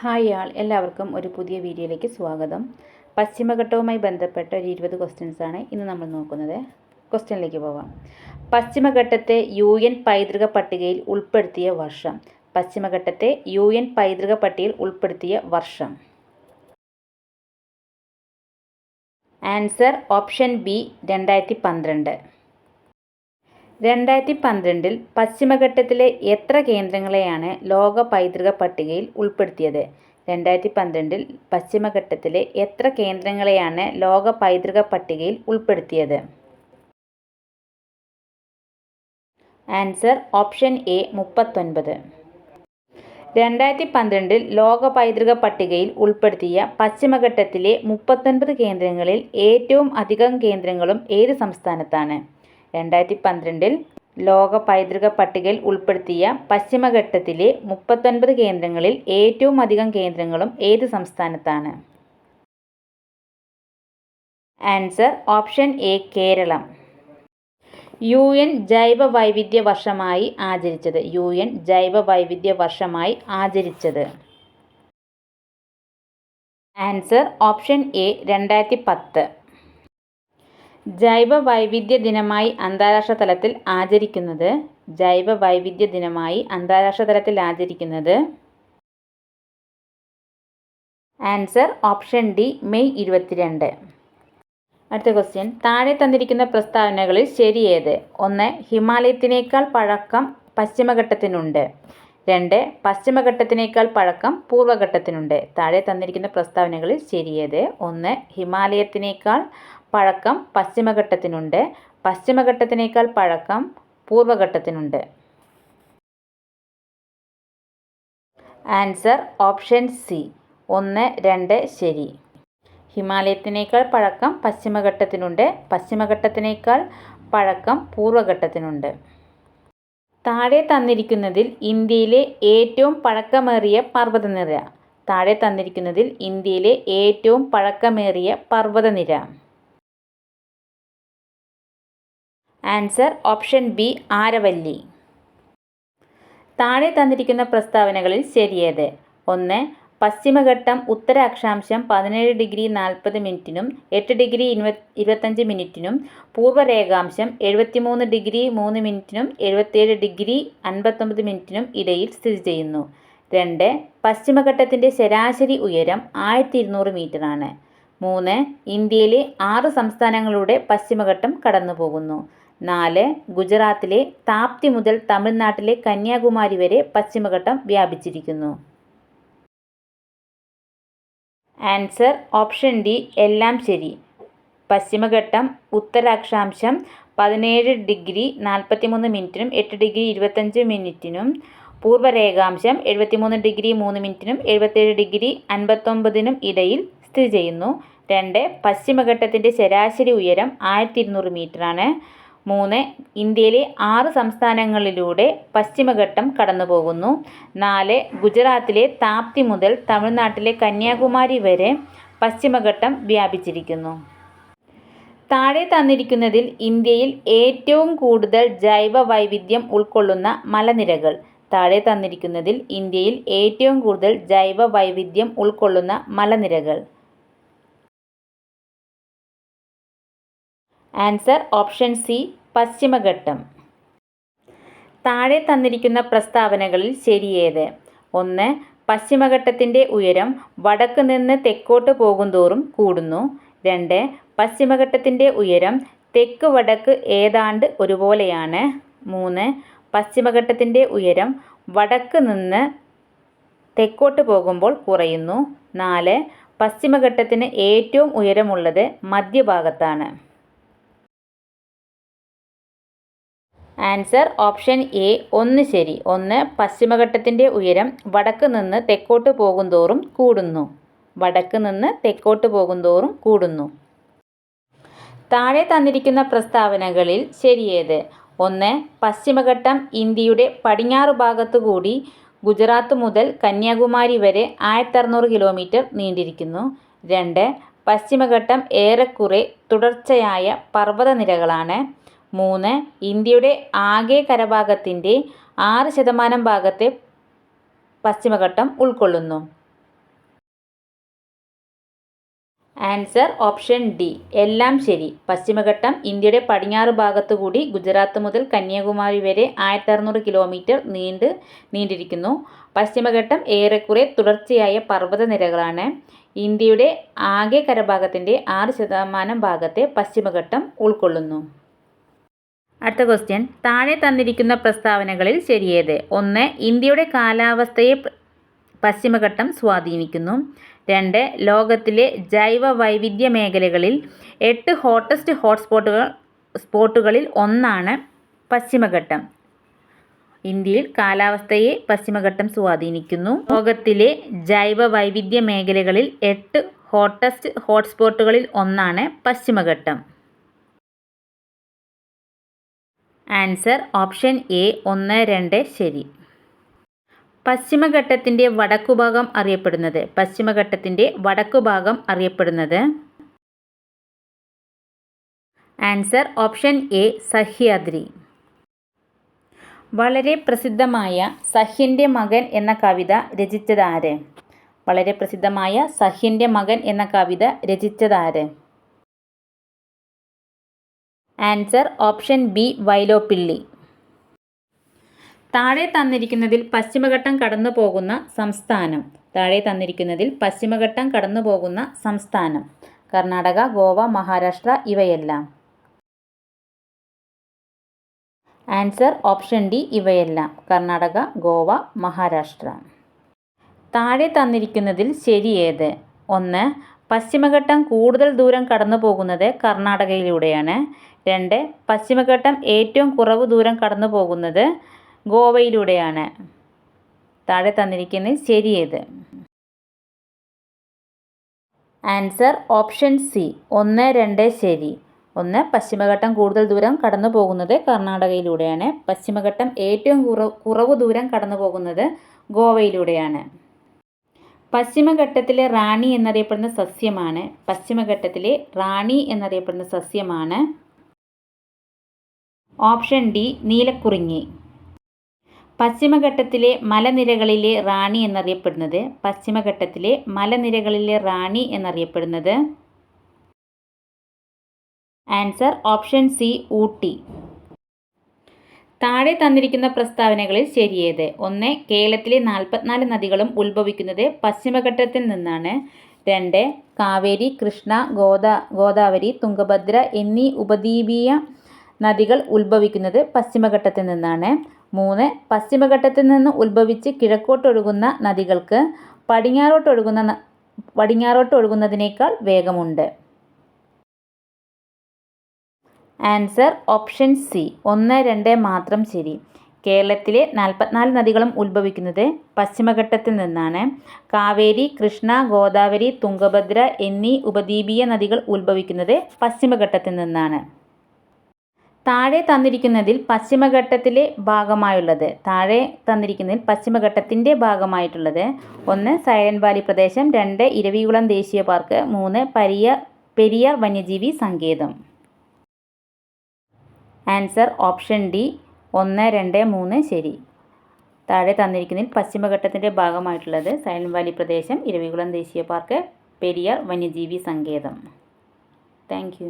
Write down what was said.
Hi ആൾ എല്ലാവർക്കും ഒരു പുതിയ വീഡിയോയിലേക്ക് സ്വാഗതം. പശ്ചിമഘട്ടവുമായി ബന്ധപ്പെട്ട ഒരു ഇരുപത് ക്വസ്റ്റ്യൻസ് ആണ് ഇന്ന് നമ്മൾ നോക്കുന്നത്. ക്വസ്റ്റ്യനിലേക്ക് പോവാം. പശ്ചിമഘട്ടത്തെ യു എൻ പൈതൃക പട്ടികയിൽ ഉൾപ്പെടുത്തിയ വർഷം. പശ്ചിമഘട്ടത്തെ യു എൻ പൈതൃക പട്ടികയിൽ ഉൾപ്പെടുത്തിയ വർഷം. ആൻസർ ഓപ്ഷൻ ബി രണ്ടായിരത്തി പന്ത്രണ്ട്. രണ്ടായിരത്തി പന്ത്രണ്ടിൽ പശ്ചിമഘട്ടത്തിലെ എത്ര കേന്ദ്രങ്ങളെയാണ് ലോക പൈതൃക പട്ടികയിൽ ഉൾപ്പെടുത്തിയത്? രണ്ടായിരത്തി പന്ത്രണ്ടിൽ പശ്ചിമഘട്ടത്തിലെ എത്ര കേന്ദ്രങ്ങളെയാണ് ലോക പൈതൃക പട്ടികയിൽ ഉൾപ്പെടുത്തിയത്? ആൻസർ ഓപ്ഷൻ എ മുപ്പത്തൊൻപത്. രണ്ടായിരത്തി പന്ത്രണ്ടിൽ ലോക പൈതൃക പട്ടികയിൽ ഉൾപ്പെടുത്തിയ പശ്ചിമഘട്ടത്തിലെ മുപ്പത്തൊൻപത് കേന്ദ്രങ്ങളിൽ ഏറ്റവും അധികം കേന്ദ്രങ്ങളും ഏത് സംസ്ഥാനത്താണ്? രണ്ടായിരത്തി പന്ത്രണ്ടിൽ ലോക പൈതൃക പട്ടികയിൽ ഉൾപ്പെടുത്തിയ പശ്ചിമഘട്ടത്തിലെ മുപ്പത്തൊൻപത് കേന്ദ്രങ്ങളിൽ ഏറ്റവും അധികം കേന്ദ്രങ്ങളും ഏത് സംസ്ഥാനത്താണ്? Answer option A Keralam. U N ജൈവ വൈവിധ്യ വർഷമായി ആചരിച്ചത്. യു എൻ ജൈവ വൈവിധ്യ വർഷമായി ആചരിച്ചത്. ആൻസർ ഓപ്ഷൻ എ രണ്ടായിരത്തി പത്ത് ജൈവ വൈവിധ്യ ദിനമായി അന്താരാഷ്ട്ര തലത്തിൽ ആചരിക്കുന്നത്. ജൈവ വൈവിധ്യ ദിനമായി അന്താരാഷ്ട്ര തലത്തിൽ ആചരിക്കുന്നത്. ആൻസർ ഓപ്ഷൻ ഡി മെയ് ഇരുപത്തിരണ്ട്. അടുത്ത ക്വസ്റ്റ്യൻ. താഴെ തന്നിരിക്കുന്ന പ്രസ്താവനകളിൽ ശരിയേത് ഒന്ന് ഹിമാലയത്തിനേക്കാൾ പഴക്കം പശ്ചിമഘട്ടത്തിനുണ്ട്. രണ്ട് പശ്ചിമഘട്ടത്തിനേക്കാൾ പഴക്കം പൂർവഘട്ടത്തിനുണ്ട് താഴെ തന്നിരിക്കുന്ന പ്രസ്താവനകളിൽ ശരിയേത്. ഒന്ന് ഹിമാലയത്തിനേക്കാൾ പഴക്കം പശ്ചിമഘട്ടത്തിനുണ്ട്. പശ്ചിമഘട്ടത്തിനേക്കാൾ പഴക്കം പൂർവഘട്ടത്തിനുണ്ട് ആൻസർ ഓപ്ഷൻ സി. ഒന്ന് രണ്ട് ശരി. ഹിമാലയത്തിനേക്കാൾ പഴക്കം പശ്ചിമഘട്ടത്തിനുണ്ട്. പശ്ചിമഘട്ടത്തിനേക്കാൾ പഴക്കം പൂർവഘട്ടത്തിനുണ്ട് താഴെ തന്നിരിക്കുന്നതിൽ ഇന്ത്യയിലെ ഏറ്റവും പഴക്കമേറിയ പർവതനിര. താഴെ തന്നിരിക്കുന്നതിൽ ഇന്ത്യയിലെ ഏറ്റവും പഴക്കമേറിയ പർവതനിര. Answer option B Aravalli. താഴെ തന്നിരിക്കുന്ന പ്രസ്താവനകളിൽ ശരിയേത്. ഒന്ന് പശ്ചിമഘട്ടം ഉത്തര അക്ഷാംശം പതിനേഴ് ഡിഗ്രി നാൽപ്പത് മിനിറ്റിനും എട്ട് ഡിഗ്രി ഇരുപത്തഞ്ച് മിനിറ്റിനും പൂർവരേഖാംശം എഴുപത്തിമൂന്ന് ഡിഗ്രി മൂന്ന് മിനിറ്റിനും എഴുപത്തേഴ് ഡിഗ്രി അൻപത്തൊമ്പത് മിനിറ്റിനും ഇടയിൽ സ്ഥിതി ചെയ്യുന്നു. രണ്ട് പശ്ചിമഘട്ടത്തിന്റെ ശരാശരി ഉയരം ആയിരത്തി ഇരുന്നൂറ് മീറ്ററാണ്. മൂന്ന് ഇന്ത്യയിലെ ആറ് സംസ്ഥാനങ്ങളുടെ പശ്ചിമഘട്ടം കടന്നു പോകുന്നു നാല് ഗുജറാത്തിലെ താപ്തി മുതൽ തമിഴ്നാട്ടിലെ കന്യാകുമാരി വരെ പശ്ചിമഘട്ടം വ്യാപിച്ചിരിക്കുന്നു. ആൻസർ ഓപ്ഷൻ ഡി എല്ലാം ശരി. പശ്ചിമഘട്ടം ഉത്തരാക്ഷാംശം പതിനേഴ് ഡിഗ്രി നാൽപ്പത്തിമൂന്ന് മിനിറ്റിനും എട്ട് ഡിഗ്രി ഇരുപത്തഞ്ച് മിനിറ്റിനും. പൂർവരേഖാംശം എഴുപത്തിമൂന്ന് ഡിഗ്രി മൂന്ന് മിനിറ്റിനും എഴുപത്തേഴ് ഡിഗ്രി അൻപത്തൊമ്പതിനും ഇടയിൽ സ്ഥിതി ചെയ്യുന്നു. രണ്ട് പശ്ചിമഘട്ടത്തിന്റെ ശരാശരി ഉയരം ആയിരത്തി ഇരുന്നൂറ് മീറ്ററാണ്. മൂന്ന് ഇന്ത്യയിലെ ആറ് സംസ്ഥാനങ്ങളിലൂടെ പശ്ചിമഘട്ടം കടന്നുപോകുന്നു. നാല് ഗുജറാത്തിലെ താപ്തി മുതൽ തമിഴ്നാട്ടിലെ കന്യാകുമാരി വരെ പശ്ചിമഘട്ടം വ്യാപിച്ചിരിക്കുന്നു. താഴെ തന്നിരിക്കുന്നതിൽ ഇന്ത്യയിൽ ഏറ്റവും കൂടുതൽ ജൈവ വൈവിധ്യം ഉൾക്കൊള്ളുന്ന മലനിരകൾ. താഴെ തന്നിരിക്കുന്നതിൽ ഇന്ത്യയിൽ ഏറ്റവും കൂടുതൽ ജൈവ വൈവിധ്യം ഉൾക്കൊള്ളുന്ന മലനിരകൾ. ആൻസർ ഓപ്ഷൻ സി പശ്ചിമഘട്ടം. താഴെ തന്നിരിക്കുന്ന പ്രസ്താവനകളിൽ ശരിയേത് ഒന്ന് പശ്ചിമഘട്ടത്തിന്റെ ഉയരം വടക്ക് നിന്ന് തെക്കോട്ട് പോകുന്തോറും കൂടുന്നു. രണ്ട് പശ്ചിമഘട്ടത്തിന്റെ ഉയരം തെക്ക് വടക്ക് ഏതാണ്ട് ഒരുപോലെയാണ്. മൂന്ന് പശ്ചിമഘട്ടത്തിന്റെ ഉയരം വടക്ക് നിന്ന് തെക്കോട്ട് പോകുമ്പോൾ കുറയുന്നു. നാല് പശ്ചിമഘട്ടത്തിന് ഏറ്റവും ഉയരമുള്ളത് മധ്യഭാഗത്താണ്. ആൻസർ ഓപ്ഷൻ എ ഒന്ന് ശരി. ഒന്ന് പശ്ചിമഘട്ടത്തിന്റെ ഉയരം വടക്ക് നിന്ന് തെക്കോട്ട് പോകുന്തോറും കൂടുന്നു. വടക്ക് നിന്ന് തെക്കോട്ട് പോകുന്തോറും കൂടുന്നു. താഴെ തന്നിരിക്കുന്ന പ്രസ്താവനകളിൽ ശരിയേത്. ഒന്ന് പശ്ചിമഘട്ടം ഇന്ത്യയുടെ പടിഞ്ഞാറ് ഭാഗത്തുകൂടി ഗുജറാത്ത് മുതൽ കന്യാകുമാരി വരെ ആയിരത്തി അറുന്നൂറ് കിലോമീറ്റർ നീണ്ടിരിക്കുന്നു. രണ്ട് പശ്ചിമഘട്ടം ഏറെക്കുറെ തുടർച്ചയായ പർവതനിരകളാണ്. മൂന്ന്. ഇന്ത്യയുടെ ആകെ കരഭാഗത്തിന്റെ ആറ് ശതമാനം ഭാഗത്തെ പശ്ചിമഘട്ടം ഉൾക്കൊള്ളുന്നു. Answer option D. എല്ലാം ശരി. പശ്ചിമഘട്ടം ഇന്ത്യയുടെ പടിഞ്ഞാറ് ഭാഗത്തുകൂടി ഗുജറാത്ത് മുതൽ കന്യാകുമാരി വരെ ആയിരത്തി അറുന്നൂറ് കിലോമീറ്റർ നീണ്ട് നീണ്ടിരിക്കുന്നു. പശ്ചിമഘട്ടം ഏറെക്കുറെ തുടർച്ചയായ പർവതനിരകളാണ്. ഇന്ത്യയുടെ ആകെ കരഭാഗത്തിന്റെ ആറ് ശതമാനം ഭാഗത്തെ പശ്ചിമഘട്ടം ഉൾക്കൊള്ളുന്നു. അടുത്ത ക്വസ്റ്റ്യൻ താഴെ തന്നിരിക്കുന്ന പ്രസ്താവനകളിൽ ശരിയേത്. ഒന്ന് ഇന്ത്യയുടെ കാലാവസ്ഥയെ പശ്ചിമഘട്ടം സ്വാധീനിക്കുന്നു. രണ്ട് ലോകത്തിലെ ജൈവ വൈവിധ്യ മേഖലകളിൽ എട്ട് ഹോട്ടസ്റ്റ് ഹോട്ട്സ്പോട്ടുകൾ സ്പോട്ടുകളിൽ ഒന്നാണ് പശ്ചിമഘട്ടം. ഇന്ത്യയിൽ കാലാവസ്ഥയെ പശ്ചിമഘട്ടം സ്വാധീനിക്കുന്നു. ലോകത്തിലെ ജൈവ വൈവിധ്യ മേഖലകളിൽ എട്ട് ഹോട്ടസ്റ്റ് ഹോട്ട്സ്പോട്ടുകളിൽ ഒന്നാണ് പശ്ചിമഘട്ടം. ആൻസർ ഓപ്ഷൻ എ ഒന്ന് രണ്ട് ശരി. പശ്ചിമഘട്ടത്തിന്റെ വടക്കുഭാഗം അറിയപ്പെടുന്നത്. പശ്ചിമഘട്ടത്തിന്റെ വടക്കുഭാഗം അറിയപ്പെടുന്നത് ആൻസർ ഓപ്ഷൻ എ സഹ്യാദ്രി. വളരെ പ്രസിദ്ധമായ സഹ്യന്റെ മകൻ എന്ന കവിത രചിച്ചതാര്? വളരെ പ്രസിദ്ധമായ സഹ്യന്റെ മകൻ എന്ന കവിത രചിച്ചതാര്? Answer option B Vyloppilli. താഴെ തന്നിരിക്കുന്നതിൽ പശ്ചിമഘട്ടം കടന്നു പോകുന്ന സംസ്ഥാനം. താഴെ തന്നിരിക്കുന്നതിൽ പശ്ചിമഘട്ടം കടന്നു പോകുന്ന സംസ്ഥാനം. കർണാടക ഗോവ മഹാരാഷ്ട്ര ഇവയെല്ലാം. ആൻസർ ഓപ്ഷൻ ഡി ഇവയെല്ലാം. കർണാടക ഗോവ മഹാരാഷ്ട്ര. താഴെ തന്നിരിക്കുന്നതിൽ ശരിയേത് ഒന്ന് പശ്ചിമഘട്ടം കൂടുതൽ ദൂരം കടന്നു പോകുന്നത് കർണാടകയിലൂടെയാണ്. രണ്ട് പശ്ചിമഘട്ടം ഏറ്റവും കുറവ് ദൂരം കടന്നു പോകുന്നത് ഗോവയിലൂടെയാണ്. താഴെ തന്നിരിക്കുന്നത് ശരിയേത്. Answer option C. ഒന്ന് രണ്ട് ശരി. ഒന്ന് പശ്ചിമഘട്ടം കൂടുതൽ ദൂരം കടന്നു പോകുന്നത് കർണാടകയിലൂടെയാണ്. പശ്ചിമഘട്ടം ഏറ്റവും കുറവ് ദൂരം കടന്നു പോകുന്നത് ഗോവയിലൂടെയാണ്. പശ്ചിമഘട്ടത്തിലെ റാണി എന്നറിയപ്പെടുന്ന സസ്യമാണ്. പശ്ചിമഘട്ടത്തിലെ റാണി എന്നറിയപ്പെടുന്ന സസ്യമാണ് ഓപ്ഷൻ ഡി നീലക്കുറിഞ്ഞി. പശ്ചിമഘട്ടത്തിലെ മലനിരകളിലെ റാണി എന്നറിയപ്പെടുന്നത് പശ്ചിമഘട്ടത്തിലെ മലനിരകളിലെ റാണി എന്നറിയപ്പെടുന്നത്. Answer option C Ooty. താഴെ തന്നിരിക്കുന്ന പ്രസ്താവനകളിൽ ശരിയേത്. ഒന്ന് കേരളത്തിലെ നാൽപ്പത്തിനാല് നദികളും ഉത്ഭവിക്കുന്നത് പശ്ചിമഘട്ടത്തിൽ നിന്നാണ്. രണ്ട് കാവേരി കൃഷ്ണ ഗോദാ ഗോദാവരി തുംഗഭദ്ര എന്നീ ഉപദ്വീപീയ നദികൾ ഉത്ഭവിക്കുന്നത് പശ്ചിമഘട്ടത്തിൽ നിന്നാണ്. മൂന്ന് പശ്ചിമഘട്ടത്തിൽ നിന്ന് ഉത്ഭവിച്ച് കിഴക്കോട്ടൊഴുകുന്ന നദികൾക്ക് പടിഞ്ഞാറോട്ടൊഴുകുന്ന പടിഞ്ഞാറോട്ടൊഴുകുന്നതിനേക്കാൾ വേഗമുണ്ട്. Answer option C. ഒന്ന് രണ്ട് മാത്രം ശരി. കേരളത്തിലെ നാൽപ്പത്തിനാല് നദികളും ഉത്ഭവിക്കുന്നത് പശ്ചിമഘട്ടത്തിൽ നിന്നാണ്. കാവേരി കൃഷ്ണ ഗോദാവരി തുംഗഭദ്ര എന്നീ ഉപദ്വീപീയ നദികൾ ഉത്ഭവിക്കുന്നത് പശ്ചിമഘട്ടത്തിൽ നിന്നാണ്. താഴെ തന്നിരിക്കുന്നതിൽ പശ്ചിമഘട്ടത്തിലെ ഭാഗമായുള്ളത്. താഴെ തന്നിരിക്കുന്നതിൽ പശ്ചിമഘട്ടത്തിന്റെ ഭാഗമായിട്ടുള്ളത്. ഒന്ന് സൈലൻവാലി വാലി പ്രദേശം. രണ്ട് ഇരവികുളം ദേശീയ പാർക്ക്. മൂന്ന് പരിയ പെരിയാർ വന്യജീവി സങ്കേതം. Answer option D. ഒന്ന് രണ്ട് മൂന്ന് ശരി. താഴെ തന്നിരിക്കുന്നതിൽ പശ്ചിമഘട്ടത്തിന്റെ ഭാഗമായിട്ടുള്ളത് സൈലൻവാലി വാലി പ്രദേശം ഇരവികുളം ദേശീയ പാർക്ക് പെരിയാർ വന്യജീവി സങ്കേതം. താങ്ക്